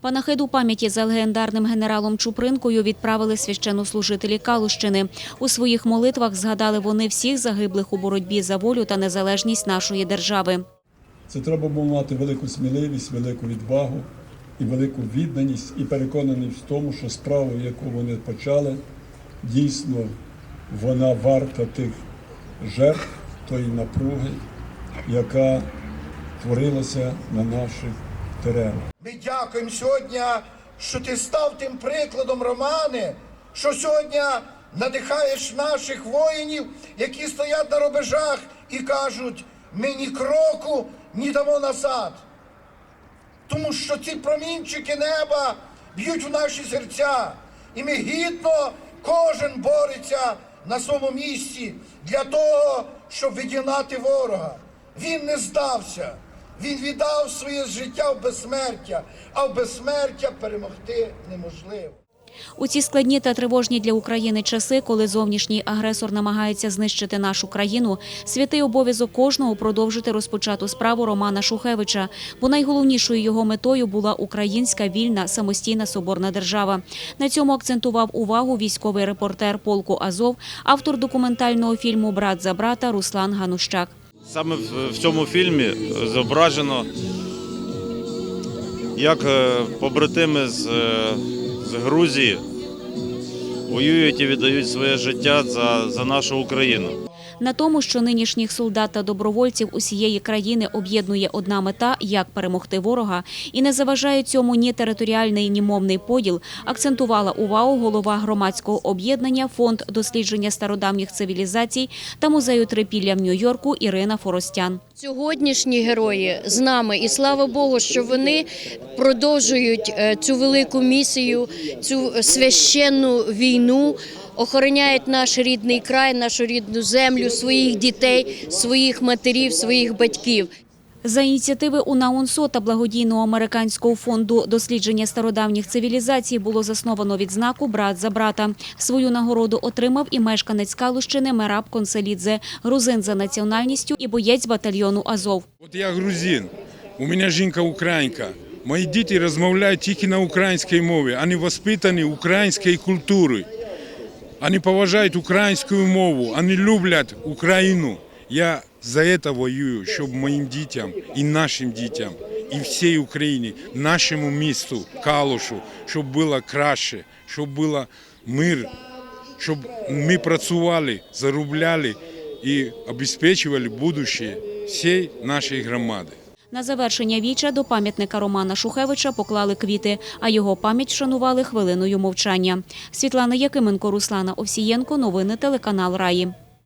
Панахиду пам'яті за легендарним генералом Чупринкою відправили священнослужителі Калущини. У своїх молитвах згадали вони всіх загиблих у боротьбі за волю та незалежність нашої держави. Це треба було мати велику сміливість, велику відвагу і велику відданість, і переконаність в тому, що справу, яку вони почали, дійсно вона варта тих жертв, тої напруги, яка творилася на наших теренах. Ми дякуємо сьогодні, що ти став тим прикладом, Романе, що сьогодні надихаєш наших воїнів, які стоять на рубежах і кажуть, ми ні кроку ні дамо назад. Тому що ці промінчики неба б'ють в наші серця. І ми гідно кожен бореться на своєму місці для того, щоб відігнати ворога. Він не здався. Він віддав своє життя в безсмертя, а в безсмертя перемогти неможливо. У ці складні та тривожні для України часи, коли зовнішній агресор намагається знищити нашу країну, святий обов'язок кожного продовжити розпочату справу Романа Шухевича, бо найголовнішою його метою була українська вільна самостійна соборна держава. На цьому акцентував увагу військовий репортер полку Азов, автор документального фільму Брат за брата Руслан Ганущак. Саме в цьому фільмі зображено, як е, побратими з, е, з Грузії воюють і віддають своє життя за, за нашу Україну. На тому, що нинішніх солдат та добровольців усієї країни об'єднує одна мета як перемогти ворога, і не заважає цьому ні територіальний, ні мовний поділ, акцентувала увагу голова громадського об'єднання Фонд дослідження стародавніх цивілізацій та музею трипілля в Нью-Йорку Ірина Форостян. Сьогоднішні герої з нами, і слава Богу, що вони продовжують е, цю велику місію, цю священну війну, охороняють наш рідний край, нашу рідну землю, своїх дітей, своїх матерів, своїх батьків. За ініціативи УНАУНСО та благодійного американського фонду дослідження стародавніх цивілізацій було засновано відзнаку «Брат за брата». Свою нагороду отримав і мешканець Калущини Мераб Конселідзе, грузин за національністю і боєць батальйону Азов. От я грузин, у мене жінка українка. Мої діти розмовляють тільки на українській мові, вони воспитані українською культурою. Вони поважають українську мову, вони люблять Україну. Я за це воюю, щоб моїм дітям і нашим дітям, і всій Україні, нашому місту, Калушу, щоб було краще, щоб було мир, щоб ми працювали, заробляли і обезпечували будущее всієї нашої громади. На завершення віча до пам'ятника Романа Шухевича поклали квіти, а його пам'ять вшанували хвилиною мовчання. Світлана Якименко, Руслана Овсієнко. Новини телеканал Раї.